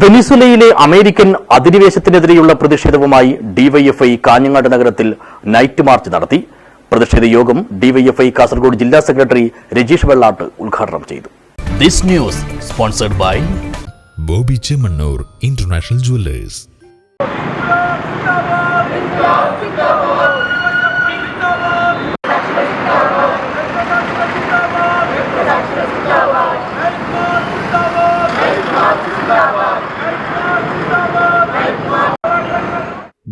വെനിസുലയിലെ American അധിനിവേശത്തിനെതിരെയുള്ള പ്രതിഷേധവുമായി DYFI Kanhangad നഗരത്തിൽ night March നടത്തി. പ്രതിഷേധ യോഗം ഡിവൈഎഫ്ഐ കാസർഗോഡ് ജില്ലാ സെക്രട്ടറി രജീഷ് വെള്ളാട്ട് ഉദ്ഘാടനം ചെയ്തു. This news sponsored by Boby Chemmanur international jewellers.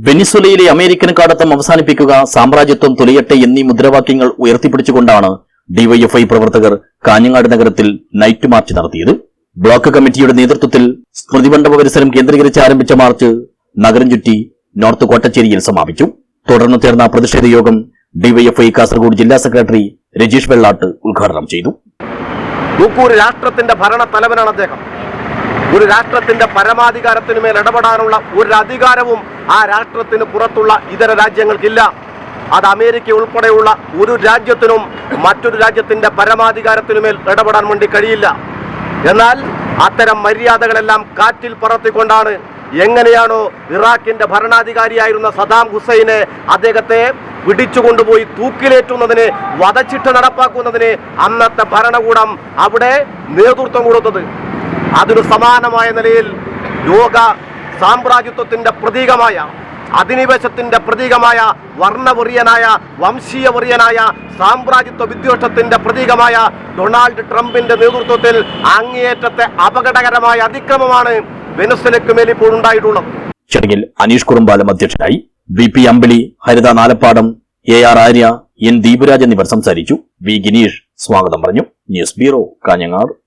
വെനിസുലയിലെ American കാടത്തം അവസാനിപ്പിക്കുക സാമ്രാജ്യത്വം തുലയട്ടെ എന്നീ മുദ്രാവാക്യങ്ങൾ ഉയർത്തിപ്പിടിച്ചുകൊണ്ടാണ് ഡിവൈഎഫ്ഐ പ്രവർത്തകർ കാഞ്ഞങ്ങാട് നഗരത്തിൽ നൈറ്റ് മാർച്ച് നടത്തിയത്. ബ്ലോക്ക് കമ്മിറ്റിയുടെ നേതൃത്വത്തിൽ സ്മൃതി മണ്ഡപ പരിസരം കേന്ദ്രീകരിച്ച് ആരംഭിച്ച മാർച്ച് നഗരം ചുറ്റി നോർത്ത് കോട്ടച്ചേരിയിൽ സമാപിച്ചു. തുടർന്ന് ചേർന്ന പ്രതിഷേധ യോഗം ഡിവൈഎഫ്ഐ കാസർഗോഡ് ജില്ലാ സെക്രട്ടറി രജീഷ് വെള്ളാട്ട് ഉദ്ഘാടനം ചെയ്തു. രാഷ്ട്രത്തിന്റെ ഭരണ തലവനാണ് അദ്ദേഹം. ഒരു രാഷ്ട്രത്തിന്റെ പരമാധികാരത്തിന് മേൽ ഇടപെടാനുള്ള ഒരു അധികാരവും ആ രാഷ്ട്രത്തിന് പുറത്തുള്ള ഇതര രാജ്യങ്ങൾക്കില്ല. അത് അമേരിക്ക ഉൾപ്പെടെയുള്ള ഒരു രാജ്യത്തിനും മറ്റൊരു രാജ്യത്തിന്റെ പരമാധികാരത്തിനുമേൽ ഇടപെടാൻ വേണ്ടി കഴിയില്ല. എന്നാൽ അത്തരം മര്യാദകളെല്ലാം കാറ്റിൽ പറത്തിക്കൊണ്ടാണ് എങ്ങനെയാണോ ഇറാഖിന്റെ ഭരണാധികാരിയായിരുന്ന സദാം ഹുസൈനെ അദ്ദേഹത്തെ പിടിച്ചുകൊണ്ടുപോയി തൂക്കിലേറ്റുന്നതിന് വധച്ചിട്ട് നടപ്പാക്കുന്നതിന് അന്നത്തെ ഭരണകൂടം അവിടെ നേതൃത്വം കൊടുത്തത്. അതിനു സമാനമായ നിലയിൽ ലോക സാമ്രാജ്യത്വത്തിന്റെ പ്രതീകമായ അധിനിവേശത്തിന്റെ പ്രതീകമായ വർണവെറിയനായ വംശീയവെറിയനായ സാമ്രാജ്യത്വ വിദ്വേഷത്തിന്റെ പ്രതീകമായ ഡൊണാൾഡ് ട്രംപിന്റെ നേതൃത്വത്തിൽ അങ്ങേയറ്റത്തെ അപകടകരമായ അതിക്രമമാണ് വെനസ്വലയ്ക്ക് ഇപ്പോൾ ഉണ്ടായിട്ടുള്ളത്. ചടങ്ങിൽ അനീഷ് കുറുമ്പാലം അധ്യക്ഷനായി V P Ambili Haritha Nalappadam A R Arya N Deeparaj എന്നിവർ സംസാരിച്ചു. വി ഗിനീഷ് സ്വാഗതം പറഞ്ഞു. News bureau Kanhangad.